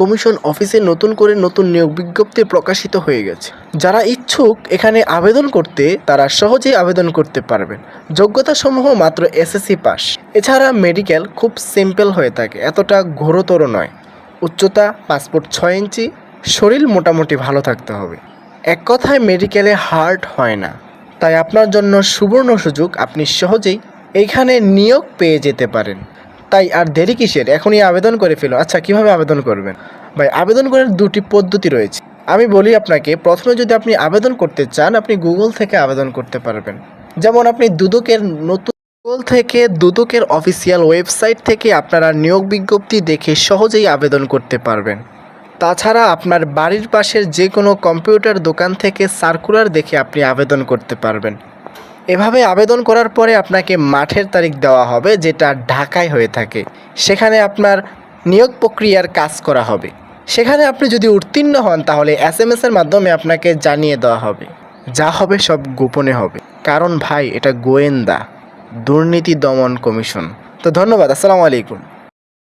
Commission অফিসে নতুন করে নতুন নিয়োগ বিজ্ঞপ্তি প্রকাশিত হয়ে গেছে। যারা ইচ্ছুক এখানে আবেদন করতে তারা সহজেই আবেদন করতে পারবেন। যোগ্যতাসমূহ মাত্র এসএসসি পাস। এছাড়া মেডিকেল খুব সিম্পল হয়ে থাকে, এতটা ঘোরতর নয়। উচ্চতা পাসপোর্ট ছয় ইঞ্চি, শরীর মোটামুটি ভালো থাকতে হবে। এক কথায় মেডিকেলে হার্ট হয় না। তাই আপনার জন্য সুবর্ণ সুযোগ, আপনি সহজেই এইখানে নিয়োগ পেয়ে যেতে পারেন। তাই আর দেরি কিসের? এখনই আবেদন করে ফেলো। আচ্ছা কীভাবে আবেদন করবেন? ভাই, আবেদন করার দুটি পদ্ধতি রয়েছে। আমি বলি আপনাকে, প্রথমে যদি আপনি আবেদন করতে চান, আপনি গুগল থেকে আবেদন করতে পারবেন। যেমন আপনি দুদকের নতুন গুগল থেকে দুদকের অফিসিয়াল ওয়েবসাইট থেকে আপনারা নিয়োগ বিজ্ঞপ্তি দেখে সহজেই আবেদন করতে পারবেন। তাছাড়া আপনার বাড়ির পাশের যে কোনো কম্পিউটার দোকান থেকে সার্কুলার দেখে আপনি আবেদন করতে পারবেন। এভাবে আবেদন করার পরে আপনাকে মাঠের তারিখ দেওয়া হবে, যেটা ঢাকায় হয়ে থাকে। সেখানে আপনার নিয়োগ প্রক্রিয়ার কাজ করা হবে। সেখানে আপনি যদি উত্তীর্ণ হন, তাহলে এস এম এসের মাধ্যমে আপনাকে জানিয়ে দেওয়া হবে। যা হবে সব গোপনে হবে। কারণ ভাই, এটা গোয়েন্দা, দুর্নীতি দমন কমিশন। তো ধন্যবাদ, আসসালামু আলাইকুম।